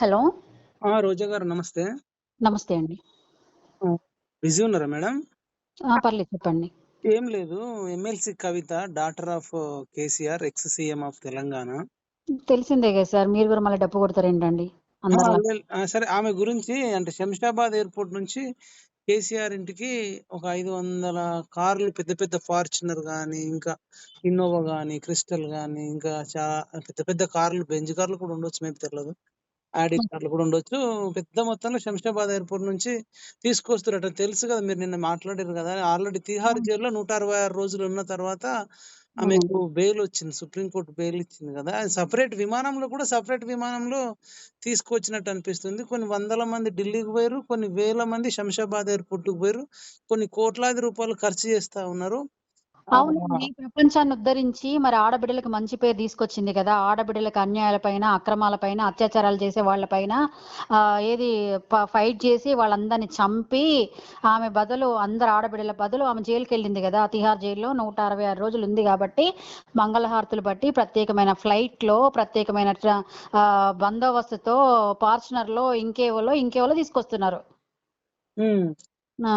Hello ఆ! రోజా గారు నమస్తే. నమస్తే అండి. బిజీ ఉన్నారా మేడం? ఆ! పర్లేదు చెప్పండి. ఏం లేదు. MLC Kavitha daughter of KCR, ex CM of Telangana. తెలిసిందే కదా సార్. మీరు కూడా మళ్ళీ డప్పు కొడతారేంటండి? ఆ! అందరిలా. లేదు. ఆ! సరే ఆమె గురించి అంటే శంషాబాద్ ఎయిర్‌పోర్ట్ నుంచి కేసీఆర్ ఇంటికి ఒక 500 కార్లు పెద్ద పెద్ద ఫార్చునర్ గాని, ఇంకా ఇన్నోవా గాని, క్రిస్టల్ గాని, ఇంకా చా పెద్ద పెద్ద కార్లు బెంజ్ కార్లు కూడా ఉండొచ్చు మేబీ తెలవదు. ఆడి హ్మ్. కార్లు కూడా ఉండొచ్చు. పెద్ద మొత్తంలో శంషాబాద్ ఎయిర్‌పోర్ట్ నుంచి తీసుకొస్తురట. తెలుసు కదా! మీరు నిన్న మాట్లాడిర్రు కదా! ఆల్రెడీ తిహార్. జైల్‌లో 166 రోజులు ఉన్న తర్వాత. ఆమెకు బెయిల్ వచ్చింది. సుప్రీం కోర్ట్ బెయిల్ ఇచ్చింది కదా! సెపరేట్ విమానంలో కూడా సెపరేట్ విమానంలో తీసుకొచ్చినట్టు అనిపిస్తుంది. కొన్ని వందల మంది ఢిల్లీకి పోయిర్రు. కొన్ని వేల మంది శంషాబాద్ ఎయిర్‌పోర్ట్‌కి పోయిర్రు. కొన్ని కోట్లాది రూపాయలు ఖర్చు చేస్తా ఉన్నారు. అవునండి. ఆహ్, ప్రపంచాన్ని ఉద్ధరించి మరి ఆడబిడ్డలకు మంచి పేరు తీసుకొచ్చింది కదా! ఆడబిడ్డలకు అన్యాయాలపైన, అక్రమాలపైన, అత్యాచారాలు చేసే వాళ్ళపైన ఏది ఫైట్ చేసి వాళ్ళందరిని చంపి ఆమె బదులు అందరు ఆడబిడ్డల బదులు ఆమె జైలుకెళ్ళింది కదా! తిహార్ జైల్‌లో 166 రోజులు ఉంది కాబట్టి మంగళహారతులు బట్టి ప్రత్యేకమైన ఫ్లైట్‌లో ప్రత్యేకమైన ట్ర ఆహ్, బందోబస్తుతో ఫార్చునర్‌లో ఇంకేవోలో, ఇంకేవోలో తీసుకొస్తున్నారు.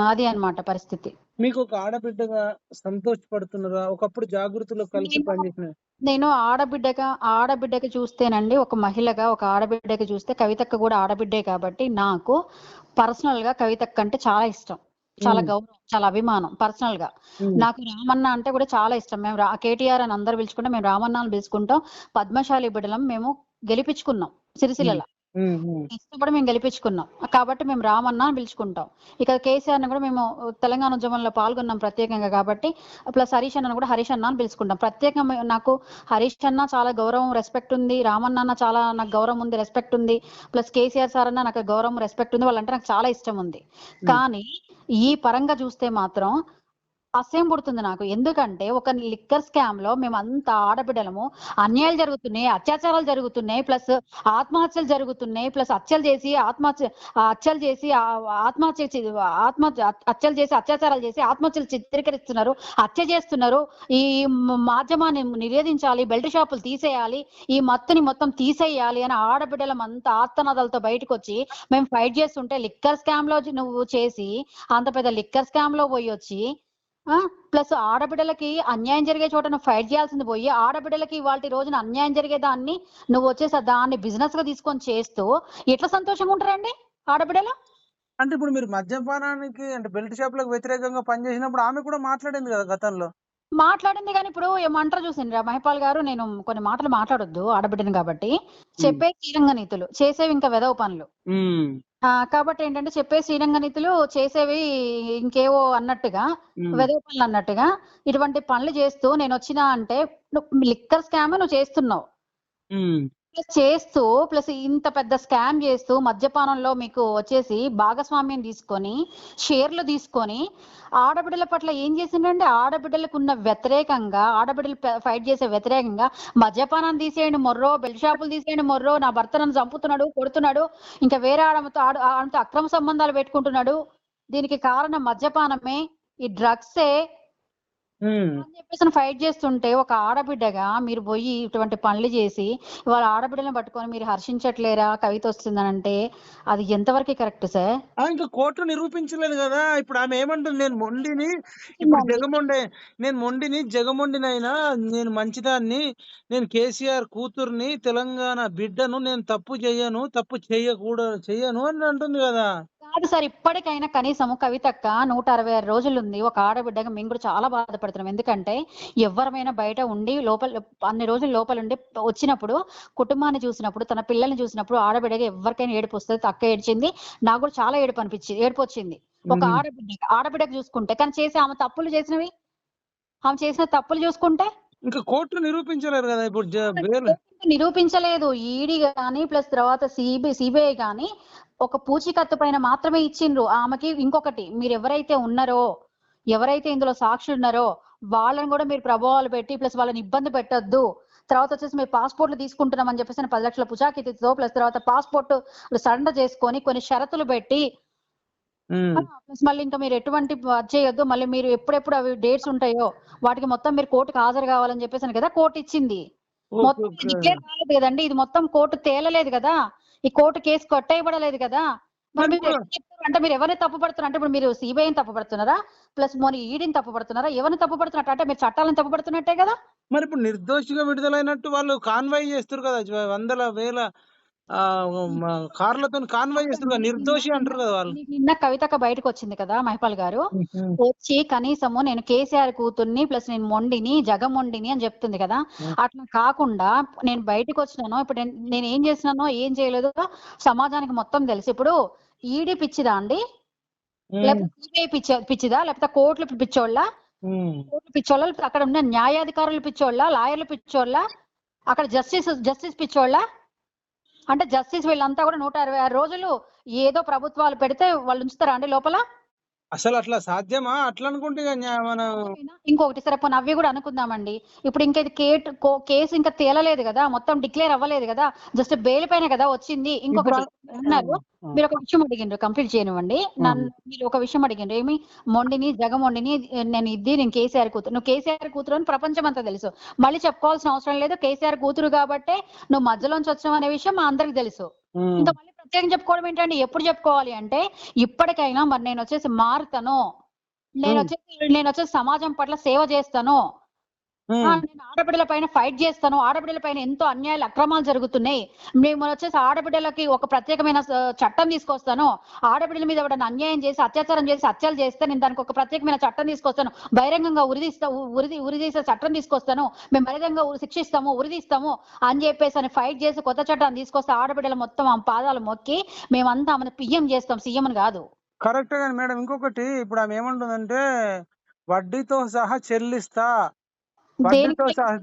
అది అన్నమాట పరిస్థితి. మీకు ఒక ఆడబిడ్డగా సంతోషపడుతున్నారా? ఒకప్పుడు జాగృతిలో కలిసి నేను పనిచేసిన నేను ఆడబిడ్డగా ఆడబిడ్డకి చూస్తేనండి ఒక మహిళగా ఒక ఆడబిడ్డకి చూస్తే కవితక్క కూడా ఆడబిడ్డే కాబట్టి నాకు పర్సనల్‌గా కవితక్క అంటే చాలా ఇష్టం. చాలా. గౌరవం, చాలా అభిమానం పర్సనల్‌గా. హ్మ్. నాకు రామన్న అంటే కూడా చాలా ఇష్టం. మేము కేటీఆర్ అని అందరూ పిలుచుకుంటాం. మేము రామన్న అని పిలుచుకుంటాం. పద్మశాలి బిడ్డలం మేము గెలిపించుకున్నాం హ్మ్. కష్టపడి మేము గెలిపించుకున్నాం. కాబట్టి మేము రామన్న అని పిలుచుకుంటాం. ఇక కేసీఆర్‌ని కూడా మేము తెలంగాణ ఉద్యమంలో పాల్గొన్నాం ప్రత్యేకంగా కాబట్టి ప్లస్ హరీష్ అన్నను కూడా హరీష్ అన్న అని పిలుచుకుంటాం. ప్రత్యేకంగా నాకు హరీష్ అన్న చాలా గౌరవం, రెస్పెక్ట్ ఉంది. రామన్న అన్న చాలా నాకు గౌరవం ఉంది, రెస్పెక్ట్ ఉంది. ప్లస్ కేసీఆర్ సార్ అన్న నాకు గౌరవం, రెస్పెక్ట్ ఉంది. వాళ్ళంటే నాకు చాలా ఇష్టం ఉంది. కానీ ఈ పరంగా చూస్తే మాత్రం అసహ్యం పుడుతుంది నాకు. ఎందుకంటే ఒక లిక్కర్ స్కామ్లో మేము మేమంతా ఆడబిడ్డలము అన్యాయాలు జరుగుతున్నాయి, అత్యాచారాలు జరుగుతున్నాయి, ప్లస్ ఆత్మహత్యలు జరుగుతున్నాయి. ప్లస్ హత్యలు చేసి ఆత్మహత్య హత్యలు చేసి ఆత్మహత్య చే ఆత్మహత్య హత్యలు చేసి, అత్యాచారాలు చేసి ఆత్మహత్యలు చిత్రీకరిస్తున్నారు. హత్య చేస్తున్నారు. ఈ మాధ్యమాన్ని నిరోధించాలి, బెల్ట్ షాపులు తీసేయాలి, ఈ మత్తుని మొత్తం తీసేయాలి అని ఆడబిడ్డలమంతా బయటకు బయటకొచ్చి మేము ఫైట్ చేస్తుంటే లిక్కర్ స్కామ్‌లో నువ్వు చేసి అంత పెద్ద లిక్కర్ స్కామ్‌లో పోయి వచ్చి ప్లస్ ఆడబిడ్డలకి అన్యాయం జరిగే చోట నువ్వు ఫైట్ చేయాల్సింది పోయి, ఆడబిడ్డలకి ఇవాల్టి రోజున అన్యాయం జరిగేదాన్ని నువ్వొచ్చేసి దాన్ని బిజినెస్‌గా తీసుకొని చేస్తూ ఎట్లా సంతోషంగా ఉంటారండి ఆడబిడ్డలు? అంటే ఇప్పుడు మీరు మద్యపానానికి అంటే బెల్ట్ షాపులకు వ్యతిరేకంగా పనిచేసినప్పుడు ఆమె కూడా మాట్లాడింది కదా గతంలో. మాట్లాడింది గాని ఇప్పుడు ఏమంటారో చూసిండ్రా మహిపాల్ గారు నేను కొన్ని మాటలు మాట్లాడొద్దు ఆడబిడ్డని కాబట్టి. హ్మ్. చెప్పేది శ్రీరంగ నీతులు, చేసేవి ఇంకా వెధవ పనులు. కాబట్టి ఏంటంటే చెప్పేది శ్రీరంగ నీతులు, చేసేవి ఇంకేవో అన్నట్టుగా. వెధవ పనులు అన్నట్టుగా ఇటువంటి పనులు చేస్తూ నేనొచ్చినా అంటే నువ్వు లిక్కర్ స్కామ్ నువ్వు చేస్తున్నావు. చేస్తూ ప్లస్ ఇంత పెద్ద స్కామ్ చేస్తూ మద్యపానంలో మీకు వచ్చేసి భాగస్వామ్యం తీసుకొని, షేర్లు తీసుకొని ఆడబిడ్డల పట్ల ఏం చేసిందంటే ఆడబిడ్డలకు ఉన్న వ్యతిరేకంగా ఆడబిడ్డలు ఫైట్ చేసే వ్యతిరేకంగా మద్యపానం తీసేయండి మొర్రో, బెల్ట్ షాపులు తీసేయండి మొర్రో, నా భర్త నన్ను చంపుతున్నాడు, కొడుతున్నాడు, ఇంకా వేరే ఆడమతో ఆడ ఆడంతో అక్రమ సంబంధాలు పెట్టుకుంటున్నాడు. దీనికి కారణం మద్యపానమే, ఈ డ్రగ్సే అని చెప్పేసి ఫైట్ చేస్తుంటే ఒక ఆడబిడ్డగా మీరు పోయి ఇటువంటి పనులు చేసి ఇవాళ ఆడబిడ్డలను పట్టుకొని మీరు హర్షించట్లేరా కవిత వస్తుందనంటే అది ఎంతవరకు కరెక్ట్ సార్? ఇంకా కోర్టు నిరూపించలేదు గదా! ఇప్పుడు ఆమె ఏమంటుంది నేను మొండిని, ఇప్పుడు. జగమొండే నేను మొండిని, జగమొండినైనా నేను మంచిదాన్ని, నేను కేసీఆర్ కూతుర్ని, తెలంగాణ బిడ్డను, నేను తప్పు చెయ్యను, తప్పు చెయ్యకూడ చెయ్యను అని అంటుంది గదా! కాదు సార్ ఇప్పటికైనా కనీసం కవితక్క 166 రోజులుంది. ఒక ఆడబిడ్డగా మేము కూడా చాలా బాధపడుతున్నాం. ఎందుకంటే ఎవ్వరమైనా బయట ఉండి లోపల అన్ని రోజులు లోపలుండి వచ్చినప్పుడు కుటుంబాన్ని చూసినప్పుడు, తన పిల్లల్ని చూసినప్పుడు ఆడబిడ్డగా ఎవరికైనా ఏడుపొస్తది. అక్క ఏడ్చింది. నాకు కూడా చాలా ఏడుపు అనిపించింది. ఏడుపొచ్చింది. ఒక హ్మ్. ఆడబిడ్డకి ఆడబిడ్డకి చూసుకుంటే. కానీ చేసి ఆమె తప్పులు చేసినవి ఆమె చేసిన తప్పులు చూసుకుంటే ఇంకా కోర్టు నిరూపించలేరు గదా! ఇప్పుడు నిరూపించలేదు. ఈడీ గాని ప్లస్ తర్వాత సిబి సిబిఐ గాని ఒక పూచీకత్తు పైన మాత్రమే ఇచ్చిండ్రు. ఆమెకి ఇంకొకటి మీరెవరైతే ఉన్నారో, ఎవరైతే ఇందులో సాక్షులున్నారో వాళ్ళని గూడా మీరు ప్రభావాలు పెట్టి ప్లస్ వాళ్ళని ఇబ్బంది పెట్టొద్దు. తర్వాత వచ్చేసి మీరు పాస్‌పోర్ట్‌లు తీసుకుంటున్నామని చెప్పేసి 10 లక్షల పుచాకితితో ప్లస్ తర్వాత పాస్‌పోర్ట్ సరెండర్ చేసుకొని కొన్ని షరతులు పెట్టి! ప్లస్ మళ్ళీ ఇంకా మీరు ఎటువంటి చేయొద్దు. మళ్ళీ మీరు ఎప్పుడెప్పుడు అవి డేట్స్ ఉంటాయో వాటికి మొత్తం మీరు కోర్ట్‌కి హాజరు కావాలని చెప్పేసని కదా కోర్ట్ ఇచ్చింది. మొత్తం. డిక్లేర్ కాలేదు గదండీ! ఇది మొత్తం కోర్ట్ తేలలేదు గదా! ఈ కోర్టు కేసు కొట్టేయబడలేదు కదా మరి మరి? అంటే మీరు ఎవరిని తప్పు పడుతున్నారు అంటే ఇప్పుడు మీరు సిబిఐని తప్పు పడుతున్నారా ప్లస్ మోని ఈడీని తప్పు పడుతున్నారా ఎవరిని తప్పు పడుతున్నట్టు అంటే మీరు చట్టాలను తప్పు పడుతున్నట్టే కదా మరి ఇప్పుడు నిర్దోషిగా విడుదలైనట్టు వాళ్ళు కాన్వాయ్ చేస్తారు కదా వందల వేల కార్లతో కాన్వాయ్ నిర్దోషి అంటారు కదా వాళ్ళు. నిన్న కవితక బయటకు వచ్చింది కదా మహిపాల్ గారు. వచ్చి కనీసము నేను కేసీఆర్ కూతుర్ని ప్లస్ నేను మొండిని జగమొండిని అని చెప్తుంది కదా. అట్లా కాకుండా నేను బయటకు వచ్చినాను ఇప్పుడు నేను- ఏం చేసినానో ఏం చేయలేదో సమాజానికి మొత్తం తెలుసు. ఇప్పుడు ఈడీ పిచ్చిదా అండి? లేకపోతే పిచ్చిదా? లేకపోతే కోర్టులు పిచ్చోళ్ళ? కోర్టులు పిచ్చోళ్ళ? అక్కడ ఉన్న న్యాయాధికారులు పిచ్చోళ్ళ? లాయర్లు పిచ్చోళ్ళ? అక్కడ జస్టిస్ జస్టిస్ పిచ్చోళ్ళ? అంటే జస్టిస్ వీళ్ళంతా కూడా నూట అరవై ఆరు రోజులు ఏదో ప్రభుత్వాలు పెడితే వాళ్ళు ఉంచుతారా అండి లోపల? అసలు అట్లా సాధ్యమా? అట్లా అనుకుంటే మనం ఇంకొకటి సరే పోనీ అవి కూడా అనుకుందామండి. ఇప్పుడు ఇంకా ఇది కేట్ కేసు ఇంకా తేలలేదు కదా మొత్తం డిక్లేర్ అవ్వలేదు కదా జస్ట్ బెయిల్ పైన కదా వచ్చింది. ఇంకొకటి అన్నారు మీరు ఒక విషయం అడిగిండ్రు కంప్లీట్ చేయనివ్వండి. నన్ను మీరు ఒక విషయం అడిగిండ్రు ఏమి? మొండిని జగమొండిని నేను ఇది నేను కేసీఆర్ కూతురు. నువ్వు కేసీఆర్ కూతురు అని ప్రపంచం అంతా తెలుసు. మళ్ళీ చెప్పుకోవాల్సిన అవసరం లేదు. కేసీఆర్ కూతురు కాబట్టే నువ్వు మధ్యలోంచి వచ్చినావు అనే విషయం మా అందరికి తెలుసు. ఇంకా మళ్ళీ ప్రత్యేకం చెప్పుకోవడం ఏంటంటే ఎప్పుడు చెప్పుకోవాలి అంటే ఇప్పటికైనా మరి నేను వచ్చేసి మారుతాను నేను. వచ్చేసి నేను వచ్చేసి సమాజం పట్ల సేవ చేస్తాను నేను ఆడబిడ్డల పైన ఫైట్ చేస్తాను. ఆడబిడ్డల పైన ఎంతో అన్యాయాలు అక్రమాలు జరుగుతున్నాయి. మేము వచ్చేసి ఆడబిడ్డలకి ఒక ప్రత్యేకమైన చట్టం తీసుకొస్తాను. ఆడబిడ్డల మీద ఎవరైనా అన్యాయం చేసి అత్యాచారం చేసి హత్యలు చేస్తే నేను దానికి ఒక ప్రత్యేకమైన చట్టం తీసుకొస్తాను. బహిరంగంగా ఉరిదీస్తా ఉరిది ఉరిదీసే చట్టం తీసుకొస్తాను. మేము బహిరంగంగా శిక్షిస్తాము ఉరిదీస్తాము అని చెప్పేసి అని ఫైట్ చేసి కొత్త చట్టాన్ని తీసుకొస్తే ఆడబిడ్డల మొత్తం ఆమె పాదాలు మొక్కి మేమంతా ఆమెను పిఎం చేస్తాం. సీఎం అని కాదు. కరెక్ట్ కానీ మేడం ఇంకొకటి ఇప్పుడు ఆమె ఏమంటుందంటే వడ్డీతో సహా చెల్లిస్తా.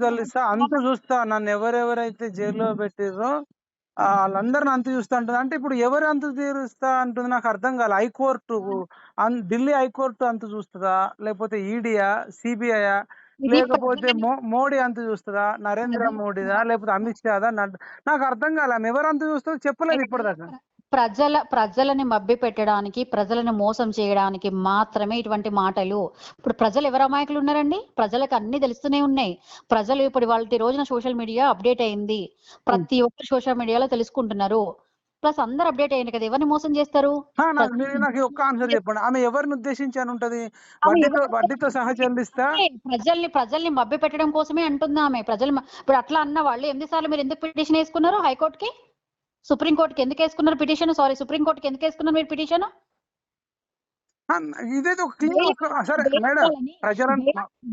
చెల్లిస్తా అంత చూస్తా. నన్ను ఎవరెవరైతే జైల్లో పెట్టిర్రో వాళ్ళందరిని అంత చూస్తా అంటుంది. అంటే ఇప్పుడు ఎవరు అంత తీరుస్తా అంటుంది నాకు అర్థం కాలే. హైకోర్టు ఢిల్లీ హైకోర్టు అంత చూస్తుందా? లేకపోతే ఈడియా? సిబిఐ లేకపోతే మోడీ అంత చూస్తుందా? నరేంద్ర మోడీదా? లేకపోతే అమిత్ షాదా? నాకు అర్థం కాలే. ఆమె ఎవరు అంత చూస్తుందో చెప్పలేదు ఇప్పటిదాకా. ప్రజల ప్రజలని మభ్య పెట్టడానికి ప్రజలను మోసం చేయడానికి మాత్రమే ఇటువంటి మాటలు. ఇప్పుడు ప్రజలు ఎవరు అమాయకులు ఉన్నారండి? ప్రజలకు అన్ని తెలుస్తూనే ఉన్నాయి. ప్రజలు ఇప్పుడు వాళ్ళ రోజున సోషల్ మీడియా అప్డేట్ అయింది. ప్రతి ఒక్కరు సోషల్ మీడియాలో తెలుసుకుంటున్నారు. ప్లస్ అందరు అప్డేట్ అయ్యింది కదా ఎవరిని మోసం చేస్తారు? ఆ, నాకు మీరు నాకు ఈ ఒక్క ఆన్సర్ చెప్పండి. ఆమె ఎవరిని ఉద్దేశించి అని ఉంటది? ఆమె వడ్డీతో ఎవరిని వడ్డీతో సహా చెల్లిస్తా? అంటే ప్రజల్ని ప్రజల్ని మభ్య పెట్టడం కోసమే అంటుంది ఆమె. ప్రజలు ఇప్పుడు అట్లా అన్న వాళ్ళు ఎనిమిది సార్లు మీరు ఎందుకు పిటిషన్ వేసుకున్నారు హైకోర్టుకి? సుప్రీం కోర్టుకి ఎందుకు వేసుకున్నారు పిటిషన్? సారీ సుప్రీం కోర్టుకి ఎందుకు వేసుకున్నారు మీరు పిటిషన్?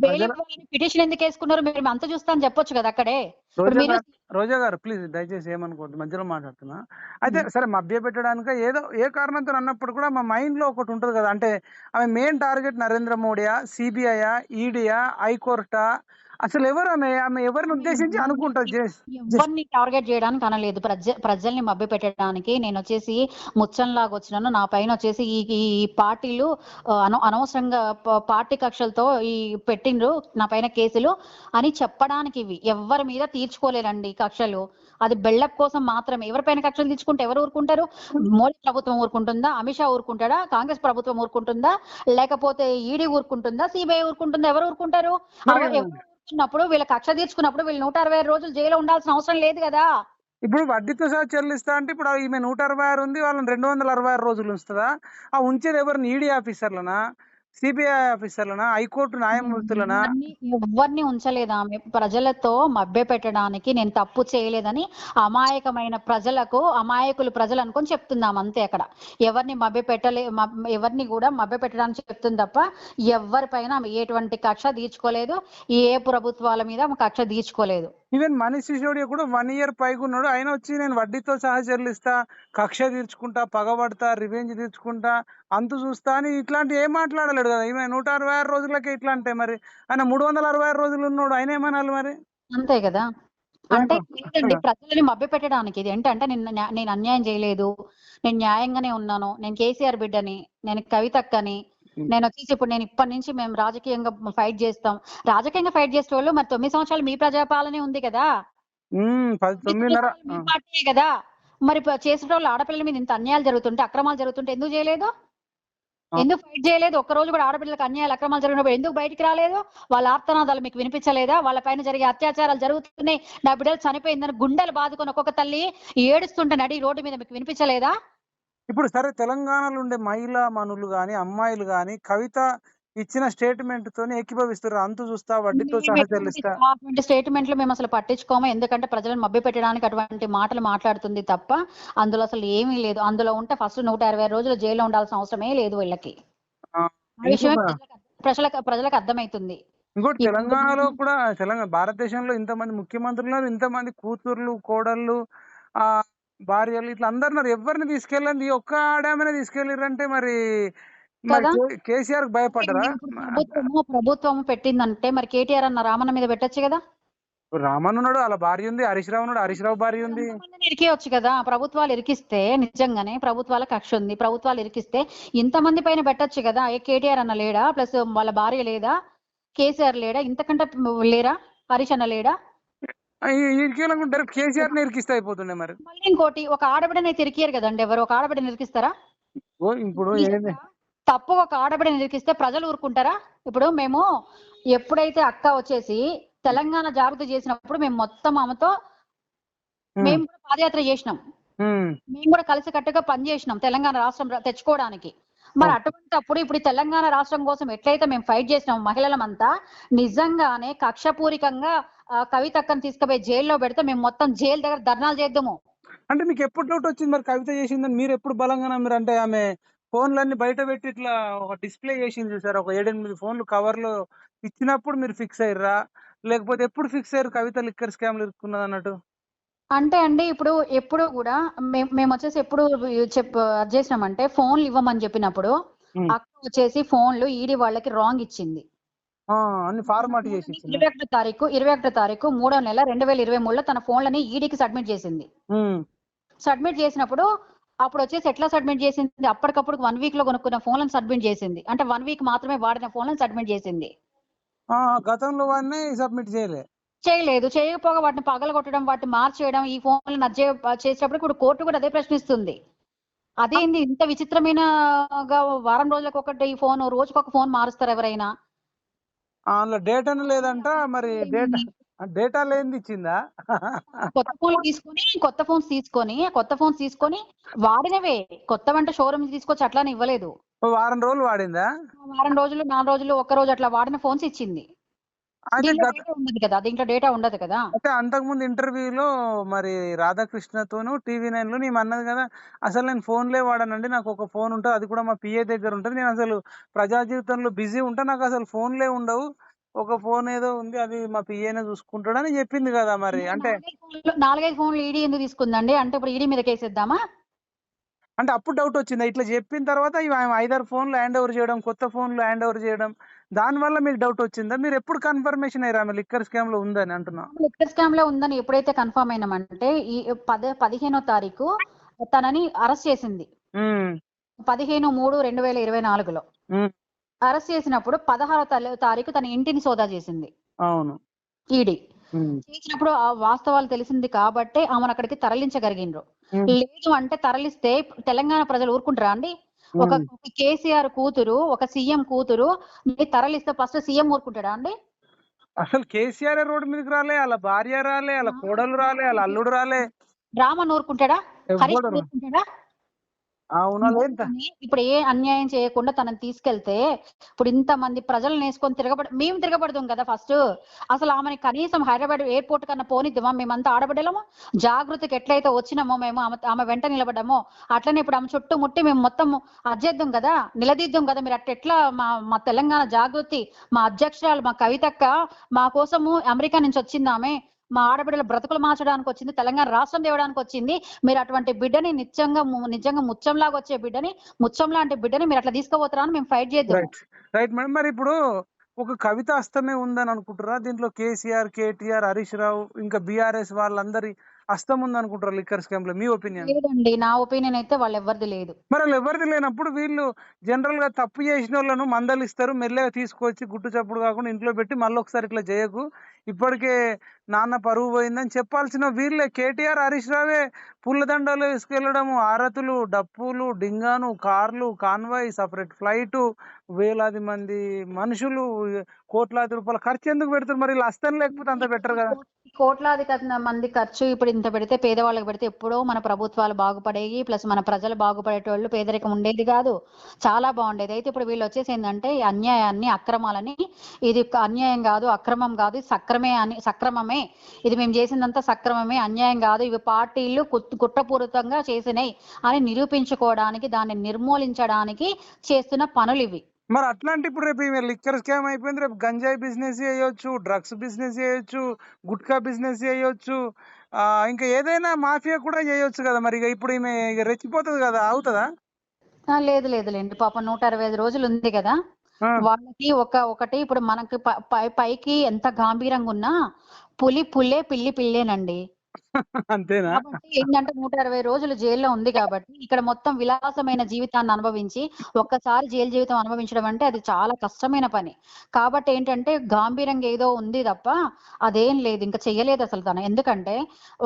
ప్రజల పిటిషన్ ఎందుకు వేసుకున్నారు? మీరు అంత చూస్తా అని చెప్పొచ్చు కదా అక్కడే. రోజా గారు ప్లీజ్ దయచేసి ఏమనుకోవద్దు మధ్యలో మాట్లాడుతున్నా. అయితే సరే మభ్య పెట్టడానికి? ఏదో ఏ కారణంతో అన్నప్పుడు కూడా మా మైండ్లో ఒకటి ఉంటది కదా. అంటే ఆమె మెయిన్ టార్గెట్ నరేంద్ర మోడీయా సిబిఐ ఈడియా హైకోర్టా అసలు ఎవరు ఆమె ఆమె ఎవరిని ఉద్దేశించి ఎవరిని టార్గెట్ చేయడానికి అనలేదు. ప్రజ ప్రజల్ని మభ్య పెట్టడానికి నేను వచ్చేసి ముచ్చంలాగా వచ్చినాను. నా పైన వచ్చేసి ఈ ఈ పార్టీలు అనవసరంగా పార్టీ కక్షలతో ఈ పెట్టిండ్రు నా పైన కేసులు అని చెప్పడానికి ఇవి. ఎవరి మీద తీర్చుకోలేరండి కక్షలు. అది బెళ్ళప్ కోసం మాత్రమే. ఎవరిపైన కక్షలు తీర్చుకుంటే ఎవరు ఊరుకుంటారు? మోడీ ప్రభుత్వం ఊరుకుంటుందా? అమిత్ షా ఊరుకుంటాడా? కాంగ్రెస్ ప్రభుత్వం ఊరుకుంటుందా? లేకపోతే ఈడీ ఊరుకుంటుందా? సిబిఐ ఊరుకుంటుందా? ఎవరు ఊరుకుంటారు? మరి- వీళ్ళ కక్ష తీర్చుకున్నప్పుడు వీళ్ళు నూట అరవై రోజులు జైల్లో ఉండాల్సిన అవసరం లేదు కదా. ఇప్పుడు వడ్డీతో సహా చెల్లిస్తా అంటే ఇప్పుడు ఈమె నూట అరవై ఆరు ఉంది వాళ్ళని రెండు వందల అరవై ఆరు రోజులు ఉంచుతుందా? ఆ ఉంచేది ఎవరిని ఈడీ ఆఫీసర్లనా? సిబిఐ ఆఫీసర్లనా? హైకోర్టు న్యాయమూర్తులనా? ఎవరిని ఉంచలేదు ఆమె. ప్రజలతో మభ్య పెట్టడానికి నేను తప్పు చేయలేదని అమాయకమైన ప్రజలకు అమాయకులు ప్రజలు అనుకొని చెప్తున్నాం అంతే అక్కడ. ఎవరిని మభ్య పెట్టలే ఎవరిని కూడా మభ్య పెట్టడానికి చెప్తుంది తప్ప ఎవరిపైన ఆమె ఎటువంటి కక్ష తీర్చుకోలేదు. ఏ ప్రభుత్వాల మీద ఆమె కక్ష తీర్చుకోలేదు. ఈవెన్ మనీష్ సిసోడియా కూడా వన్ ఇయర్ పైగా ఉన్నాడు. ఆయన వచ్చి నేను వడ్డీతో సహా చెల్లిస్తా కక్ష తీర్చుకుంటా పగబడతా రివెంజ్ తీర్చుకుంటా అంతు చూస్తా అని ఇట్లాంటి ఏం మాట్లాడలేడు. కదా? ఈమె నూట అరవై ఆరు రోజులకే ఇట్లా అంటే మరి? ఆయన మూడు వందల అరవై ఆరు రోజులు ఉన్నాడు ఆయన ఏమనాలి మరి? అంతే కదా? అంటే. ఏంటండి ప్రజలని మభ్య పెట్టడానికి ఇది? ఏంటంటే నేను నేను అన్యాయం చేయలేదు నేను న్యాయంగానే ఉన్నాను నేను కేసీఆర్ బిడ్డని నేను కవితక్కని. నేను వచ్చేసి ఇప్పుడు నేను ఇప్పటి నుంచి మేము రాజకీయంగా ఫైట్ చేస్తాం. రాజకీయంగా ఫైట్ చేసే వాళ్ళు మరి తొమ్మిది సంవత్సరాలు మీ ప్రజాపాలనే ఉంది కదా? కదా? మరి చేసిన వాళ్ళు ఆడపిల్లల మీద ఇంత అన్యాయాలు జరుగుతుంటే అక్రమాలు జరుగుతుంటే ఎందుకు చేయలేదు. ఎందుకు ఫైట్ చేయలేదు? ఒక్క రోజు కూడా ఆడపిల్లలకు అన్యాయాలు అక్రమాలు జరిగినప్పుడు ఎందుకు బయటికి రాలేదు? వాళ్ళ ఆర్తనాదాలు మీకు వినిపించలేదా? వాళ్ళ పైన జరిగే అత్యాచారాలు జరుగుతున్నాయి. నా బిడ్డలు చనిపోయిందని గుండెలు బాదుకొని ఒక్కొక్క తల్లి ఏడుస్తుంటే నడి రోడ్డు మీద మీకు వినిపించలేదా? ఇప్పుడు సరే తెలంగాణలో ఉండే మహిళా మనులు గాని అమ్మాయిలు గాని కవిత ఇచ్చిన స్టేట్మెంట్ తోని ఏకీభవిస్తారు అంతు చూస్తా వడ్డీతో సహా చెల్లిస్తా. అటువంటి స్టేట్మెంట్లు మేము అసలు పట్టించుకోము. ఎందుకంటే ప్రజలను మభ్య పెట్టడానికి అటువంటి మాటలు మాట్లాడుతుంది తప్ప అందులో అసలు ఏమీ లేదు. అందులో ఉంటే ఫస్ట్ నూట అరవై రోజులు జైల్లో ఉండాల్సిన అవసరమే లేదు వీళ్ళకి? ప్రజలకు ప్రజలకు అర్థమవుతుంది ఇంకోటి తెలంగాణలో కూడా తెలంగాణ భారతదేశంలో ఇంతమంది ముఖ్యమంత్రులు ఉన్నారు ఇంతమంది కూతుర్లు కోడళ్ళు ఆ భార్యలు ఇట్లా అందరు ఎవరిని తీసుకెళ్ళండి ఒక్క ఆడామనే తీసుకెళ్ళారంటే మరి కదా? కేసీఆర్ భయపడ్డరా? ప్రభుత్వము పెట్టిందంటే మరి కేటీఆర్ అన్న రామన్న మీద పెట్టొచ్చు కదా? రామన్ ఉన్నాడు వాళ్ళ భార్య ఉంది హరీష్ రావు ఉన్నాడు హరీష్ రావు భార్య ఉంది. ఇరికేయొచ్చు కదా? ప్రభుత్వాలు ఇరికిస్తే నిజంగానే ప్రభుత్వాల కక్ష ఉంది. ప్రభుత్వాలు ఇరికిస్తే ఇంతమంది పైన పెట్టొచ్చు కదా? ఏ కేటీఆర్ అన్న లేడా? ప్లస్ వాళ్ళ భార్య లేదా? కేసీఆర్ లేడా? ఇంతకంటే లేరా? హరీష్ అన్న లేడా? డైరెక్ట్ కేసీఆర్ని ఇరికిస్తే అయిపోతుండే మరి. మళ్ళీ ఇంకోటి ఒక ఆడబిడ్డని అయితే ఇరికియరు కదండి ఎవరు? ఒక ఆడబిడ్డని ఇరికిస్తారా? ఓ ఇప్పుడు తప్పు ఒక ఆడబిడ్డని ఇరికిస్తే ప్రజలు ఊరుకుంటారా? ఇప్పుడు మేము ఎప్పుడైతే అక్క వచ్చేసి తెలంగాణ జాగ్రత్త చేసినప్పుడు మేము మొత్తం ఆమెతో మేము. కూడా పాదయాత్ర చేసినాం. మేము. కూడా కలిసి కట్టుగా పనిచేసినాం తెలంగాణ రాష్ట్రం తెచ్చుకోవడానికి. మరి ఆ. అటువంటిప్పుడు ఇప్పుడు తెలంగాణ రాష్ట్రం కోసం ఎట్లయితే మేము ఫైట్ చేసినాం మహిళలమంతా నిజంగానే కక్షపూరికంగా కవితక్కని తీసుకుపోయి జైల్లో పెడితే మేము మొత్తం జైలు దగ్గర ధర్నాలు చేద్దాము. అంటే మీకు ఎప్పుడు డౌట్ వచ్చింది మరి కవిత చేసిందని? మీరు ఎప్పుడు బలంగా నమ్మారు అంటే ఆమె ఫోన్లన్నీ బయట పెట్టి ఇట్లా ఒక డిస్ప్లే చేసింది చూసారు? ఒక ఏడెనిమిది ఫోన్లు కవర్లో ఇచ్చినప్పుడు మీరు ఫిక్స్ అయ్యారా లేకపోతే ఎప్పుడు ఫిక్స్ అయ్యారు కవిత లిక్కర్ స్కామ్ ఇరుక్కున్నది అన్నట్టు? అంటే అండి ఇప్పుడు ఎప్పుడు కూడా మేము వచ్చేసి ఎప్పుడు చెప్ అది చేసినామంటే ఫోన్లు ఇవ్వమని చెప్పినప్పుడు. అక్క వచ్చేసి ఫోన్లు ఈడీ వాళ్ళకి రాంగ్ ఇచ్చింది. అన్ని ఫార్మాట్ చేసి? ఇరవై ఒకటో తారీఖు ఇరవై ఒకటో తారీఖు మూడో నెల రెండు వేల ఇరవై మూడులో తన ఫోన్లని ఈడీకి సబ్మిట్ చేసింది. సబ్మిట్ చేసినప్పుడు అప్పుడు వచ్చేసి ఎట్లా సబ్మిట్ చేసింది? అప్పటికప్పుడు వన్ వీక్లో కొనుక్కున్న ఫోన్లను సబ్మిట్ చేసింది. అంటే వన్ వీక్ మాత్రమే వాడిన ఫోన్లను సబ్మిట్ చేసింది. గతంలో వాడిని సబ్మిట్ చేయలే. చేయలేదు. చేయకపోగా వాటిని పగలగొట్టడం వాటిని మార్చేయడం ఈ ఫోన్లు నచ్చే చేసేటప్పుడు ఇప్పుడు కోర్టు కూడా అదే ప్రశ్నిస్తుంది. అదేంది ఇంత విచిత్రమైన వారం రోజులకు ఒకటి ఈ ఫోన్ రోజుకు ఒక ఫోన్ మారుస్తారు ఎవరైనా అందులో డేటాను లేదంట మరి డేటా డేటా లేనిది ఇచ్చిందా? కొత్త ఫోన్లు తీసుకొని కొత్త ఫోన్స్ తీసుకొని కొత్త ఫోన్స్ తీసుకొని వాడినవే. కొత్త వంట షోరూమ్ తీసుకొచ్చి అట్లానే ఇవ్వలేదు. వారం రోజులు వాడిందా? వారం రోజులు నాలుగు రోజులు ఒక్క రోజు అట్లా వాడిన ఫోన్స్ ఇచ్చింది. ఉండదు కదా దీంట్లో డేటా ఉండదు కదా. అయితే అంతకుముందు ఇంటర్వ్యూలో మరి రాధాకృష్ణతోను టీవీ నైన్లో నేను అన్నది కదా అసలు నేను ఫోన్లే వాడానండి నాకు ఒక ఫోన్ ఉంటుంది అది కూడా మా పిఏ దగ్గర ఉంటుంది నేను అసలు ప్రజా జీవితంలో బిజీ ఉంటా నాకు అసలు ఫోన్లే ఉండవు. ఒక ఫోన్ ఏదో ఉంది అది మా పిఏనే చూసుకుంటాడని చెప్పింది కదా మరి. అంటే నాలుగైదు ఫోన్లు- ఈడీ ఎందుకు తీసుకుందండి? అంటే ఇప్పుడు ఈడీ మీద కేసేద్దామా? అంటే అప్పుడు డౌట్ వచ్చింది. ఇట్లా చెప్పిన తర్వాత ఇవి ఆమె ఐదారు ఫోన్లు హ్యాండ్ ఓవర్ చేయడం కొత్త ఫోన్లు హ్యాండ్ ఓవర్ చేయడం దాని వల్ల మీకు డౌట్ వచ్చిందా? మీరు ఎప్పుడు కన్ఫర్మేషన్ అయ్యారు ఆమె లిక్కర్ స్కామ్లో ఉందని అంటున్నా. లిక్కర్ స్కామ్లో ఉందని ఎప్పుడైతే కన్ఫర్మ్ అయినామంటే ఈ పద పదిహేనో తారీఖు తనని అరెస్ట్ చేసింది. పదిహేను మూడు రెండు వేల ఇరవై నాలుగులో. అరెస్ట్ చేసినప్పుడు పదహారో తారీ- తారీఖు తన ఇంటిని సోదా చేసింది. అవును. ఈడీ. చేసినప్పుడు ఆ వాస్తవాలు తెలిసింది కాబట్టే ఆమెను అక్కడికి తరలించగలిగినరు లేదు అంటే తరలిస్తే తెలంగాణ ప్రజలు ఊరుకుంటారా అండి? ఒక కేసీఆర్ కూతురు ఒక సీఎం కూతురు తరలిస్తే ఫస్ట్ సీఎం ఊరుకుంటాడా అండి? అసలు కేసీఆర్ రోడ్డు మీదకి రాలే వాళ్ళ భార్య రాలే వాళ్ళ కోడలు రాలే వాళ్ళ అల్లుడు రాలే. రామన్ ఊరుకుంటాడా? హరీష్ ఊరుకుంటాడా? అవునా లేదు ఊరుకుని ఇప్పుడు ఏ అన్యాయం చేయకుండా తనని తీసుకెళ్తే ఇప్పుడు ఇంత మంది ప్రజలను వేసుకొని తిరగబడి మేము తిరగబడదాం కదా ఫస్ట్. అసలు ఆమెని కనీసం హైదరాబాద్ ఎయిర్పోర్ట్ కన్నా పోనిద్దామా? మేమంతా ఆడబడ్డలము? జాగృతికి ఎట్లయితే వచ్చినామో మేము ఆమె ఆమె వెంట నిలబడ్డామో అట్లనే ఇప్పుడు ఆమె చుట్టూ ముట్టి మేము మొత్తం అజ్జేద్దాం కదా? నిలదీద్దాం కదా? మీరు అట్ట ఎట్లా మా మా తెలంగాణ జాగృతి మా అధ్యక్షురాలు మా కవితక్క మా కోసము అమెరికా నుంచి వచ్చింది ఆమె. మా ఆడబిడ్డల బ్రతుకులు మార్చడానికి వచ్చింది తెలంగాణ రాష్ట్రం తేవడానికి వచ్చింది మీరు అటువంటి బిడ్డని నిత్యంగా నిజంగా ముచ్చంలాగా వచ్చే బిడ్డని ముచ్చం లాంటి బిడ్డని మీరు అట్లా తీసుకుపోతారా అని మేము ఫైట్ చేద్దాం. Right madam. మరి ఇప్పుడు ఒక కవిత హస్తమే ఉందని అనుకుంటారా దీంట్లో కేసీఆర్ కేటీఆర్ హరీష్ రావు ఇంకా బీఆర్ఎస్ వాళ్ళందరి హస్తం ఉంది అనుకుంటారు లిక్కర్ స్కామ్లో మీ ఒపీనియన్? లేదండి నా ఒపీనియన్ అయితే వాళ్ళు ఎవరిది లేదు. మరి వాళ్ళు ఎవరిది లేనప్పుడు వీళ్ళు జనరల్గా తప్పు చేసిన వాళ్ళను మందలిస్తారు మెల్లగా తీసుకొచ్చి గుట్టు చప్పుడు కాకుండా ఇంట్లో పెట్టి మళ్ళీ ఒకసారి ఇట్లా చేయకు. ఇప్పటికే నాన్న పరువు పోయిందని చెప్పాల్సిన వీళ్ళే కేటీఆర్ హరీష్ రావే పుల్లదండలు వేసుకెళ్ళడము. ఆరతులు డప్పులు డింగాను కార్లు కాన్వాయ్ సపరేట్ ఫ్లైట్ వేలాది మంది మనుషులు కోట్లాది రూపాయల ఖర్చు ఎందుకు పెడతారు మరి వీళ్ళు అస్తం లేకపోతే అంత బెటర్ కదా. కోట్లాది మంది ఖర్చు ఇప్పుడు ఇంత పెడితే పేదవాళ్ళకి పెడితే ఎప్పుడో మన ప్రభుత్వాలు బాగుపడేవి ప్లస్ మన ప్రజలు బాగుపడేటోళ్ళు పేదరికం ఉండేది కాదు. చాలా బాగుండేది. అయితే ఇప్పుడు వీళ్ళు వచ్చేసి ఏంటంటే ఈ అన్యాయాన్ని అక్రమాలని ఇది అన్యాయం కాదు అక్రమం కాదు సక్రమే అని సక్రమమే. ఇది మేము చేసిందంతా సక్రమమే అన్యాయం కాదు ఇవి పార్టీలు కుట్రపూరితంగా చేసినాయి అని నిరూపించుకోవడానికి దాన్ని నిర్మూలించడానికి చేస్తున్న పనులు ఇవి. మరి అట్లాంటి ఇప్పుడు రేపు లిక్కర్ స్కామ్ అయిపోయింది. రేపు గంజాయి బిజినెస్ చేయొచ్చు డ్రగ్స్ బిజినెస్ చేయొచ్చు గుట్కా బిజినెస్ చేయొచ్చు. ఇంకా ఏదైనా మాఫియా కూడా చేయొచ్చు కదా మరి. ఇప్పుడు ఈమె రెచ్చిపోతుంది కదా అవుతుందా? లేదు లేదు లేండి పాపం నూట అరవై ఐదు రోజులు ఉంది కదా. వాళ్ళకి ఒక ఒకటి ఇప్పుడు మనకి పైకి ఎంత గాంభీరంగా ఉన్నా పులి పుల్లే పిల్లి పిల్లేనండి. అంతేనా? కాబట్టి ఏంటంటే నూట అరవై రోజులు జైల్లో ఉంది కాబట్టి ఇక్కడ మొత్తం విలాసమైన జీవితాన్ని అనుభవించి ఒక్కసారి జైలు జీవితం అనుభవించడం అంటే అది చాలా కష్టమైన పని. కాబట్టి ఏంటంటే గాంభీరంగా ఏదో ఉంది తప్ప అదేం లేదు ఇంకా చెయ్యలేదు అసలు తను. ఎందుకంటే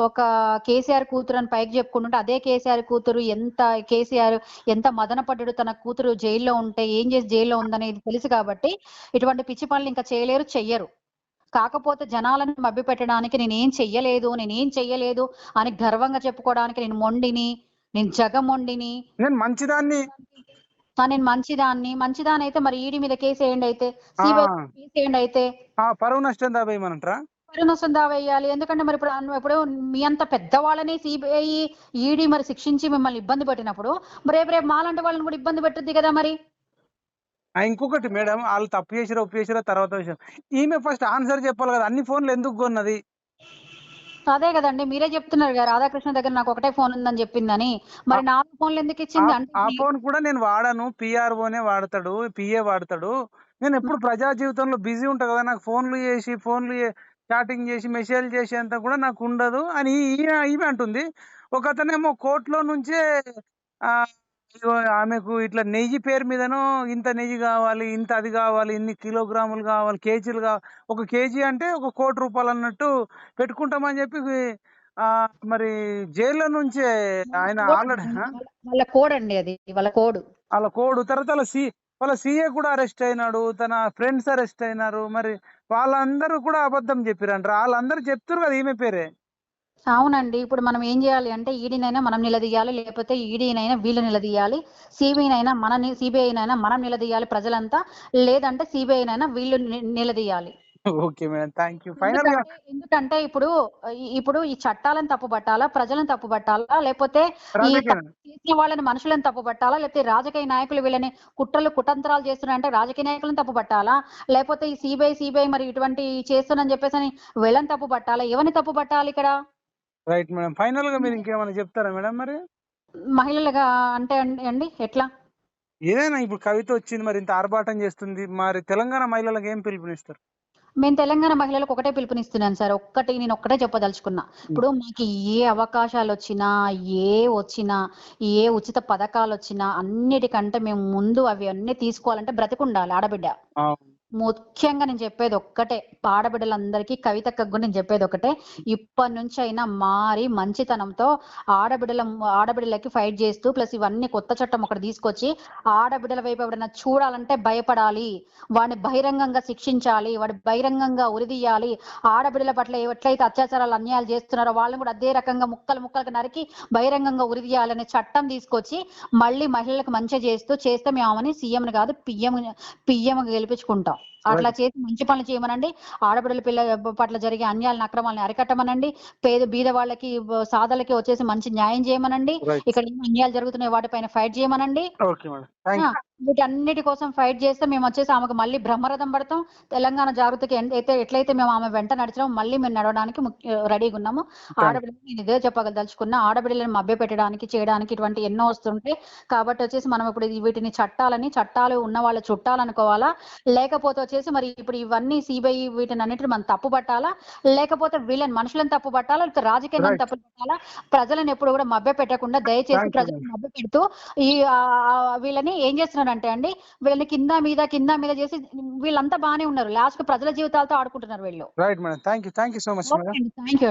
ఒక కేసీఆర్ కూతురు అని పైకి చెప్పుకుంటుంటే అదే కేసీఆర్ కూతురు ఎంత కేసీఆర్ ఎంత మదన పడ్డాడు తన కూతురు జైల్లో ఉంటే ఏం చేసి జైల్లో ఉందనేది తెలుసు కాబట్టి ఇటువంటి పిచ్చి పనులు ఇంకా చేయలేరు చెయ్యరు. కాకపోతే జనాలను మభ్యపెట్టడానికి నేనేం చెయ్యలేదు నేనేం చెయ్యలేదు అని గర్వంగా చెప్పుకోవడానికి నేను మొండిని నేను జగమొండిని. నేను మంచిదాన్ని. నేను మంచిదాన్ని. మంచిదాన్ని అయితే మరి ఈడి మీద కేసు వేయండి అయితే సిబిఐ ఆ. కేసు వేయండి అయితే. పరువు నష్టం దాబేయమనంటారా పరిణసం దావా వేయాలి. ఎందుకంటే మరి ఇప్పుడు ఇప్పుడు మీ అంత పెద్దవాళ్ళని సిబిఐ ఈడీ మరి శిక్షించి మిమ్మల్ని ఇబ్బంది పెట్టినప్పుడు రేపు రేపు మాలాంటి వాళ్ళని కూడా ఇబ్బంది పెట్టుద్ది కదా మరి? ఇంకొకటి మేడం వాళ్ళు తప్పు చేసిరా ఒప్పు చేసిరా తర్వాత విషయం. ఈమె ఫస్ట్ ఆన్సర్ చెప్పాలి కదా అన్ని ఫోన్లు ఎందుకు కొన్నది? అదే కదండి మీరే చెప్తున్నారు కదా రాధాకృష్ణ దగ్గర నాకు ఒకటే ఫోన్ ఉందని చెప్పిందని. మరి నాలుగు ఫోన్లు ఎందుకు ఇచ్చింది? ఆ- అంటే ఆ ఫోన్ కూడా నేను వాడను పిఆర్ఓనే వాడతాడు పిఏ వాడతాడు. నేను ఎప్పుడు ప్రజా జీవితంలో బిజీ ఉంటా కదా నాకు ఫోన్లు చేసి ఫోన్లు చాటింగ్ చేసి మెసేజ్ చేసేంత కూడా నాకు ఉండదు అని ఈమె అంటుంది. ఒక అతనేమో కోర్టులో నుంచే ఆమెకు ఇట్లా నెయ్యి పేరు మీదనో ఇంత నెయ్యి కావాలి ఇంత అది కావాలి ఇన్ని కిలోగ్రాములు కావాలి కేజీలు కావాలి. ఒక కేజీ అంటే ఒక కోటి రూపాయలు అన్నట్టు పెట్టుకుంటామని చెప్పి మరి జైల్లో నుంచే ఆయన ఆల్రెడీ వాళ్ళ- వాళ్ళ కోడ్ అండి అది వాళ్ళ కోడ్. వాళ్ళ కోడు తర్వాత వాళ్ళ సి వాళ్ళ సీఏ కూడా అరెస్ట్ అయినాడు తన ఫ్రెండ్స్ అరెస్ట్ అయినారు మరి వాళ్ళందరూ కూడా అబద్ధం చెప్పారంటారు వాళ్ళందరూ చెప్తారు కదా ఈమె పేరే. అవునండి. ఇప్పుడు మనం ఏం చేయాలి అంటే ఈడీనైనా మనం నిలదీయాలి లేకపోతే ఈడీనైనా వీళ్ళు నిలదీయాలి. సిబిఐనైనా మన సిబిఐనైనా మనం నిలదీయాలి ప్రజలంతా లేదంటే సిబిఐనైనా వీళ్ళు నిలదీయాలి. Okay madam. Thank you. ఫైనల్గా ఎందుకంటే ఇప్పుడు ఇప్పుడు ఈ చట్టాలను తప్పు పట్టాలా ప్రజలను తప్పు పట్టాలా లేకపోతే ఈ చేసిన వాళ్ళని మనుషులను తప్పు పట్టాలా లేకపోతే రాజకీయ నాయకులు వీళ్ళని కుట్రలు కుతంత్రాలు చేస్తున్నారంటే రాజకీయ నాయకులను తప్పు పట్టాలా లేకపోతే ఈ సిబిఐ సిబిఐ మరి ఇటువంటి చేస్తున్నని చెప్పేసి అని వీళ్ళని తప్పు పట్టాలా ఎవరిని తప్పు పట్టాలి ఇక్కడ? రైట్ మేడం ఫైనల్గా మీరు ఇంకేమైనా చెప్తారా మేడం మరి? మహిళలుగా అంటే అండి- ఎట్లా? ఏదైనా ఇప్పుడు కవిత వచ్చింది మరి ఇంత ఆర్భాటం చేస్తుంది మరి తెలంగాణ మహిళలకు ఏం పిలుపునిస్తారు? మేము తెలంగాణ మహిళలకు ఒకటే పిలుపునిస్తున్నాను సార్. ఒక్కటి నేను ఒక్కటే చెప్పదలుచుకున్నా. ఇప్పుడు మాకు ఏ అవకాశాలు వచ్చినా ఏ వచ్చినా ఏ ఉచిత పథకాలు వచ్చినా అన్నిటికంటే మేము ముందు అవి అన్ని తీసుకోవాలంటే బ్రతికుండాలి ఆడబిడ్డ. ముఖ్యంగా నేను చెప్పేది ఒక్కటే. ఆడబిడ్డలందరికీ కవిత కూడా నేను చెప్పేది ఒకటే ఇప్పటి నుంచి అయినా మారి మంచితనంతో ఆడబిడ్డల ఆడబిడ్డలకి ఫైట్ చేస్తూ ప్లస్ ఇవన్నీ కొత్త చట్టం ఒకటి తీసుకొచ్చి ఆడబిడ్డల వైపు ఎవడైనా చూడాలంటే భయపడాలి. వాడిని బహిరంగంగా శిక్షించాలి వాడి బహిరంగంగా ఉరిదీయాలి. ఆడబిడ్డల పట్ల ఎట్లయితే అత్యాచారాలు అన్యాయాలు చేస్తున్నారో వాళ్ళని కూడా అదే రకంగా ముక్కలు ముక్కలకు నరికి బహిరంగంగా ఉరిదీయాలనే చట్టం తీసుకొచ్చి మళ్ళీ మహిళలకు మంచి చేస్తూ చేస్తే మేము సీఎం కాదు పిఎం పిఎం గెలిపించుకుంటాం. off. అట్లా చేసి మంచి పనులు చేయమనండి. ఆడబిడ్డల పిల్ల పట్ల జరిగే అన్యాయాలను అక్రమాలను అరికట్టమనండి. పేద బీద వాళ్ళకి సాధలకి వచ్చేసి మంచి న్యాయం చేయమనండి. ఇక్కడ అన్యాయాలు జరుగుతున్నాయి వాటిపైన ఫైట్ చేయమనండి. వీటన్నిటి కోసం ఫైట్ చేస్తే మేము వచ్చేసి ఆమెకు మళ్ళీ బ్రహ్మరథం పడతాం. తెలంగాణ జాగృతికి ఎన్- అయితే ఎట్లయితే మేము ఆమె వెంట నడిచామో మళ్ళీ మేము నడవడానికి రెడీగా ఉన్నాము. ఆడబిడ్డలు నేను ఇదే చెప్పగదలుచుకున్నా ఆడబిడ్డలను మభ్య పెట్టడానికి చేయడానికి ఇటువంటి ఎన్నో వస్తుంటాయి. కాబట్టి వచ్చేసి మనం ఇప్పుడు వీటిని చట్టాలని చట్టాలు ఉన్న వాళ్ళ చుట్టాలనుకోవాలా? లేకపోతే వచ్చేసి మరి ఇప్పుడు ఇవన్నీ సిబిఐ వీటిని అన్నిటిని మనం తప్పు పట్టాలా లేకపోతే వీళ్ళని మనుషులను తప్పు పట్టాలా లేకపోతే రాజకీయం Right. తప్పు పట్టాలా ప్రజలను ఎప్పుడు కూడా మభ్య పెట్టకుండా దయచేసి ప్రజలను మభ్య పెడుతూ ఈ వీళ్ళని ఏం చేస్తున్నారంటే అండి వీళ్ళని కింద మీద కింద మీద చేసి వీళ్ళంతా బాగానే ఉన్నారు. లాస్ట్ ప్రజల జీవితాలతో ఆడుకుంటున్నారు వీళ్ళు. Right madam thank you thank you so much thank you